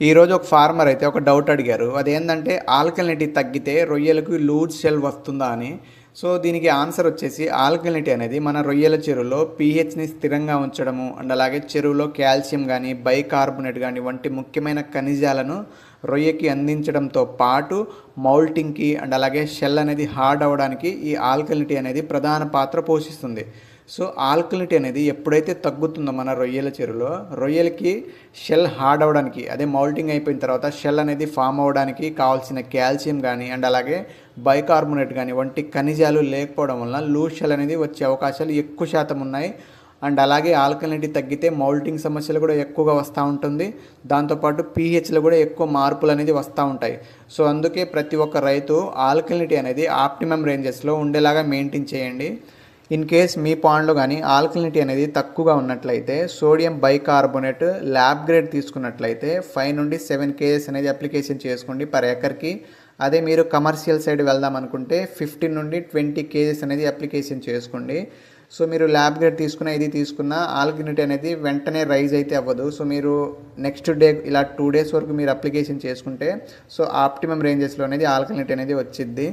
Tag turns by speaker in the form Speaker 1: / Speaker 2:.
Speaker 1: ఈరోజు ఒక ఫార్మర్ అయితే ఒక డౌట్ అడిగారు. అదేంటంటే ఆల్కలినిటీ తగ్గితే రొయ్యలకు లూజ్ షెల్ వస్తుందా అని. సో దీనికి ఆన్సర్ వచ్చేసి ఆల్కలినిటీ అనేది మన రొయ్యల చెరువులో పీహెచ్ని స్థిరంగా ఉంచడము అండ్ అలాగే చెరువులో కాల్షియం కానీ బైకార్బోనేట్ కానీ వంటి ముఖ్యమైన ఖనిజాలను రొయ్యకి అందించడంతో పాటు మౌల్టింగ్కి అండ్ అలాగే షెల్ అనేది హార్డ్ అవ్వడానికి ఈ ఆల్కలినిటీ అనేది ప్రధాన పాత్ర పోషిస్తుంది. సో ఆల్కలిటీ అనేది ఎప్పుడైతే తగ్గుతుందో మన రొయ్యల చెరువులో రొయ్యలకి షెల్ హార్డ్ అవ్వడానికి అదే మౌల్టింగ్ అయిపోయిన తర్వాత షెల్ అనేది ఫామ్ అవ్వడానికి కావాల్సిన కాల్షియం కానీ అండ్ అలాగే బైకార్బోనేట్ కానీ వంటి ఖనిజాలు లేకపోవడం వలన లూజ్ షెల్ అనేది వచ్చే అవకాశాలు ఎక్కువ శాతం ఉన్నాయి. అండ్ అలాగే ఆల్కలిటీ తగ్గితే మౌల్టింగ్ సమస్యలు కూడా ఎక్కువగా వస్తూ ఉంటుంది. దాంతోపాటు పీహెచ్లో కూడా ఎక్కువ మార్పులు అనేది వస్తూ ఉంటాయి. సో అందుకే ప్రతి ఒక్క రైతు ఆల్కలిటీ అనేది ఆప్టిమమ్ రేంజెస్లో ఉండేలాగా మెయింటైన్ చేయండి. ఇన్ కేస్ మీ పాండ్లో కానీ ఆల్కలినిటీ అనేది తక్కువగా ఉన్నట్లయితే సోడియం బైకార్బోనేట్ ల్యాబ్ గ్రేడ్ తీసుకున్నట్లయితే ఫైవ్ నుండి సెవెన్ కేజెస్ అనేది అప్లికేషన్ చేసుకోండి పర్ ఎకర్కి. అదే మీరు కమర్షియల్ సైడ్ వెళ్దాం అనుకుంటే ఫిఫ్టీన్ నుండి ట్వంటీ కేజెస్ అనేది అప్లికేషన్ చేసుకోండి. సో మీరు ల్యాబ్ గ్రేడ్ తీసుకున్న ఇది తీసుకున్న ఆల్కలినిటీ అనేది వెంటనే రైజ్ అయితే అవ్వదు. సో మీరు నెక్స్ట్ డే ఇలా టూ డేస్ వరకు మీరు అప్లికేషన్ చేసుకుంటే సో ఆప్టిమమ్ రేంజెస్లో అనేది ఆల్కలినిటీ అనేది వచ్చిద్ది.